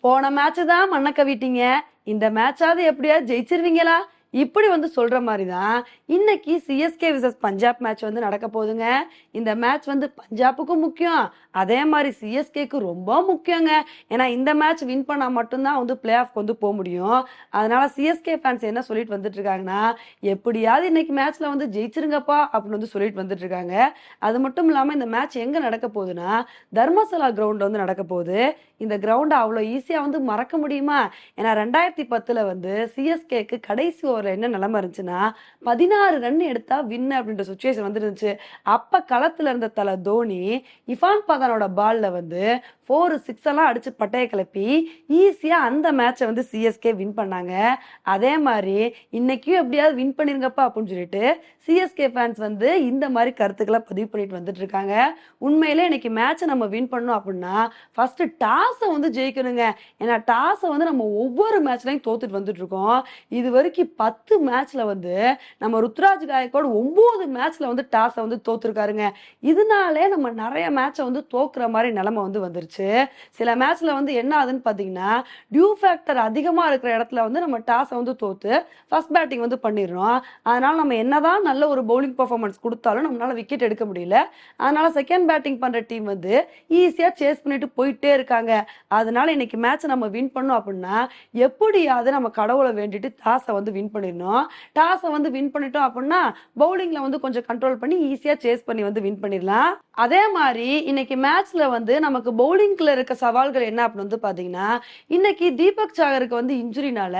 போன மேட்ச் தான் மண்ணக்க கவிட்டீங்க. இந்த மேட்சாவது எப்படியாவது ஜெயிச்சிருவீங்களா? இப்படி வந்து சொல்கிற மாதிரி தான் இன்னைக்கு சிஎஸ்கே விசஸ் பஞ்சாப் மேட்ச் வந்து நடக்க போகுதுங்க. இந்த மேட்ச் வந்து பஞ்சாப்புக்கும் முக்கியம். அதே மாதிரி சிஎஸ்கேக்கு ரொம்ப முக்கியங்க. ஏன்னா இந்த மேட்ச் வின் பண்ணால் மட்டும்தான் வந்து பிளே ஆஃப்க்கு வந்து போக முடியும். அதனால சிஎஸ்கே ஃபேன்ஸ் என்ன சொல்லிட்டு வந்துட்டு இருக்காங்கன்னா எப்படியாவது இன்னைக்கு மேட்ச்சில் வந்து ஜெயிச்சிருங்கப்பா அப்படின்னு வந்து சொல்லிட்டு வந்துட்டு இருக்காங்க அது மட்டும் இல்லாமல் இந்த மேட்ச் எங்கே நடக்க போகுதுன்னா தர்மசலா கிரவுண்ட் வந்து நடக்க போகுது. இந்த கிரவுண்டை அவ்வளோ ஈஸியாக வந்து மறக்க முடியுமா? ஏன்னா ரெண்டாயிரத்தி பத்தில் வந்து சிஎஸ்கேக்கு கடைசி ஓவரில் என்ன நிலமை இருந்துச்சுன்னா பதினாறு ரன் எடுத்தா வின் அப்படின்ற சுச்சுவேஷன் வந்துருந்துச்சு. அப்போ களத்தில் இருந்த தலை தோனி இஃபான் பதானோட பால்ல வந்து ஃபோர் சிக்ஸ் எல்லாம் அடிச்சு பட்டையை கிளப்பி ஈஸியாக அந்த மேட்சை வந்து சிஎஸ்கே வின் பண்ணாங்க. அதே மாதிரி இன்னைக்கும் எப்படியாவது வின் பண்ணிருங்கப்பா அப்படின்னு சொல்லிட்டு சிஎஸ்கே ஃபேன்ஸ் வந்து இந்த மாதிரி கருத்துக்களை பதிவு பண்ணிட்டு வந்துட்டு இருக்காங்க. உண்மையிலே இன்னைக்கு மேட்சை நம்ம வின் பண்ணோம் அப்படின்னா ஃபர்ஸ்ட் டாஸை வந்து ஜெயிக்கணுங்க. ஏன்னா டாஸை வந்து நம்ம ஒவ்வொரு மேட்ச்லையும் தோத்துட்டு வந்துட்டு இருக்கோம். இது வரைக்கும் பத்து மேட்ச்ல வந்து நம்ம ருத்ராஜ் காயக்கோடு ஒன்பது மேட்ச்ல வந்து டாஸை வந்து தோத்துருக்காருங்க. இதனாலே நம்ம நிறைய மேட்சை வந்து தோக்குற மாதிரி நிலைமை வந்து வந்துருச்சு. சில மேட்ச்ல வந்து என்ன ஆகுதுன்னு பார்த்தீங்கன்னா டியூ ஃபேக்டர் அதிகமாக இருக்கிற இடத்துல வந்து நம்ம டாஸை வந்து தோத்து ஃபர்ஸ்ட் பேட்டிங் வந்து பண்ணிடுறோம். அதனால நம்ம என்னதான் நல்ல ஒரு பவுலிங் பர்ஃபார்மன்ஸ் கொடுத்தாலும் நம்மளால விக்கெட் எடுக்க முடியல. அதனால செகண்ட் பேட்டிங் பண்ற டீம் வந்து ஈஸியாக சேஸ் பண்ணிட்டு போயிட்டே இருக்காங்க. அதனால இன்னைக்கு மேட்ச் நம்ம வின் பண்ணோம் அப்படின்னா எப்படியாவது நம்ம கடவுளை வேண்டிட்டு டாஸை வந்து வின் பண்ணிடணும். டாஸை வந்து வின் பண்ணிட்டோம் அப்படின்னா பவுலிங்கில் வந்து கொஞ்சம் கண்ட்ரோல் பண்ணி ஈஸியாக சேஸ் பண்ணி வந்து வின் பண்ணிடலாம். அதே மாதிரி இன்னைக்கு மேட்ச்ல வந்து நமக்கு பவுலிங்ல இருக்க சவால்கள் என்ன அப்படின்னு வந்து பாத்தீங்கன்னா இன்னைக்கு தீபக் சாகருக்கு வந்து இன்ஜுரினால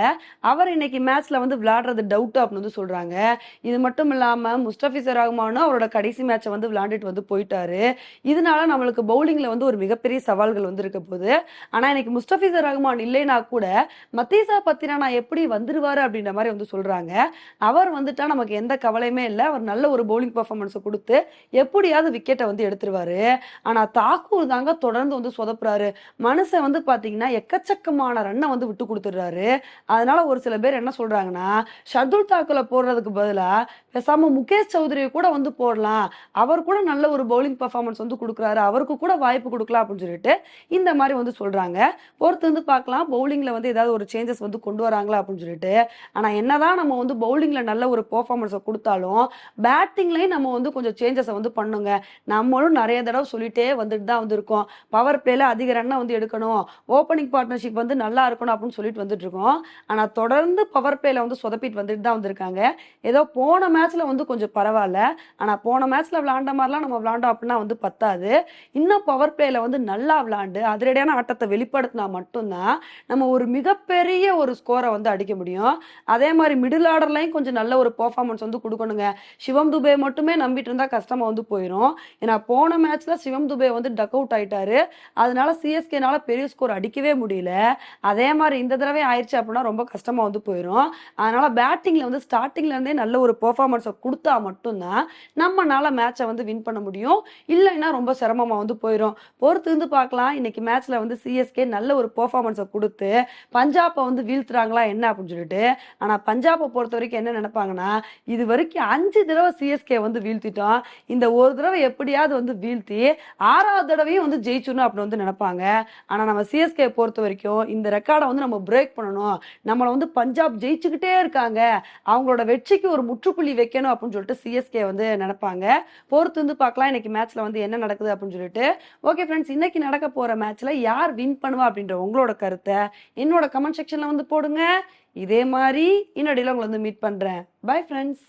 அவர் இன்னைக்கு மேட்ச்ல வந்து விளையாடுறது டவுட் அப்படின்னு வந்து சொல்றாங்க. இது மட்டும் இல்லாம முஸ்டபிசர் ரஹ்மானும் அவரோட கடைசி மேட்சை வந்து விளையாண்டுட்டு வந்து போயிட்டாரு. இதனால நம்மளுக்கு பவுலிங்ல வந்து ஒரு மிகப்பெரிய சவால்கள் வந்து இருக்க போகுது. ஆனா இன்னைக்கு முஸ்டபிசர் ரஹ்மான் இல்லைனா கூட மத்தீசா பத்தினா நான் எப்படி வந்துருவாரு அப்படின்ற மாதிரி வந்து சொல்றாங்க. அவர் வந்துட்டா நமக்கு எந்த கவலையுமே இல்லை. அவர் நல்ல ஒரு பவுலிங் பர்ஃபார்மன்ஸை கொடுத்து எப்படியாவது விக்கெட்டை வந்து எடுத்துருவாரு. ஆனா தாக்கூர் தாங்க தொடர்ந்து வந்து சொதப்புறாரு. மனுஷன் வந்து பாத்தீங்கன்னா எக்கச்சக்கமான ரன்னை வந்து விட்டு கொடுத்துடுறாரு. அதனால ஒரு சில பேர் என்ன சொல்றாங்கன்னா ஷர்துல் தாக்குல போடுறதுக்கு பதிலா பேசாம முகேஷ் சௌத்ரியை கூட வந்து போடலாம். அவர் கூட நல்ல ஒரு பவுலிங் பர்ஃபார்மன்ஸ் வந்து கொடுக்குறாரு. அவருக்கு கூட வாய்ப்பு கொடுக்கலாம் அப்படின்னு சொல்லிட்டு இந்த மாதிரி வந்து சொல்றாங்க. பொறுத்து வந்து பார்க்கலாம். பவுலிங்ல வந்து ஏதாவது ஒரு சேஞ்சஸ் வந்து கொண்டு வராங்களா அப்படின்னு சொல்லிட்டு. ஆனா என்னதான் நம்ம வந்து பவுலிங்ல நல்ல ஒரு பெர்ஃபார்மன்ஸை கொடுத்தாலும் பேட்டிங்லயும் நம்ம வந்து கொஞ்சம் சேஞ்சஸை வந்து பண்ணுங்க. நம்ம நம்மளும் நிறைய தடவை சொல்லிட்டே வந்துட்டு தான் வந்திருக்கோம். பவர் பிளேல அதிக ரன்னை வந்து எடுக்கணும். ஓப்பனிங் பார்ட்னர்ஷிப் வந்து நல்லா இருக்கணும் அப்படின்னு சொல்லிட்டு வந்துட்டு இருக்கோம். ஆனால் தொடர்ந்து பவர் பிளேல வந்து சொதப்பிட்டு வந்துட்டு தான் வந்திருக்காங்க. ஏதோ போன மேட்ச்ல வந்து கொஞ்சம் பரவாயில்ல. ஆனால் போன மேட்ச்ல விளாண்ட மாதிரிலாம் நம்ம விளாண்டோம் அப்படின்னா வந்து பத்தாது. இன்னும் பவர் பிளேல வந்து நல்லா விளாண்டு அதிரடியான ஆட்டத்தை வெளிப்படுத்தினா மட்டும்தான் நம்ம ஒரு மிகப்பெரிய ஒரு ஸ்கோரை வந்து அடிக்க முடியும். அதே மாதிரி மிடில் ஆர்டர்லையும் கொஞ்சம் நல்ல ஒரு பர்ஃபார்மன்ஸ் வந்து கொடுக்கணுங்க. சிவம் துபே மட்டுமே நம்பிட்டு இருந்தா கஷ்டமா வந்து போயிடும் ஏன்னா போன மேட்ச்ல சிவம் துபே வந்து டக் அவுட் ஆயிட்டாரு. அதனால சிஎஸ்கேனால பெரிய ஸ்கோர் அடிக்கவே முடியல. அதே மாதிரி இந்த தடவை ஆயிடுச்சு அப்படின்னா ரொம்ப கஷ்டமா வந்து போயிடும் அதனால பேட்டிங்ல வந்து ஸ்டார்டிங்ல இருந்தே நல்ல ஒரு பெர்ஃபார்மன்ஸை கொடுத்தா மட்டும்தான் நம்மனால மேட்சை வந்து வின் பண்ண முடியும். இல்லைன்னா ரொம்ப சிரமமா வந்து போயிடும் பொறுத்து இருந்து பார்க்கலாம். இன்னைக்கு மேட்ச்ல வந்து சிஎஸ்கே நல்ல ஒரு பெர்ஃபார்மன்ஸை கொடுத்து பஞ்சாப்பை வந்து வீழ்த்துறாங்களா என்ன அப்படின்னு சொல்லிட்டு ஆனா பஞ்சாப்பை பொறுத்த வரைக்கும் என்ன நினைப்பாங்கன்னா இது வரைக்கும் அஞ்சு தடவை சிஎஸ்கே வந்து வீழ்த்திட்டோம். இந்த ஒரு தடவை எப்படியாவது வந்து வீழ்த்தி ஆறாவது தடவையும் வந்து ஜெயிச்சிடணும் அப்படின்னு வந்து நினைப்பாங்க. ஆனா நம்ம சிஎஸ்கே பொறுத்த வரைக்கும் இந்த ரெக்கார்டை வந்து நம்ம பிரேக் பண்ணணும். நம்மளை வந்து பஞ்சாப் ஜெயிச்சுக்கிட்டே இருக்காங்க. அவங்களோட வெற்றிக்கு ஒரு முற்றுப்புள்ளி வைக்கணும் அப்படின்னு சொல்லிட்டு சிஎஸ்கே வந்து நினைப்பாங்க. பொறுத்து வந்து பார்க்கலாம். இன்னைக்கு மேட்ச்ல வந்து என்ன நடக்குது அப்படின்னு சொல்லிட்டு. ஓகே ஃப்ரெண்ட்ஸ் இன்னைக்கு நடக்க போற மேட்ச்ல யார் வின் பண்ணுவா அப்படின்ற உங்களோட கருத்தை என்னோட கமெண்ட் செக்ஷன்ல வந்து போடுங்க. இதே மாதிரி இன்னொடையில உங்களை வந்து மீட் பண்றேன். Bye friends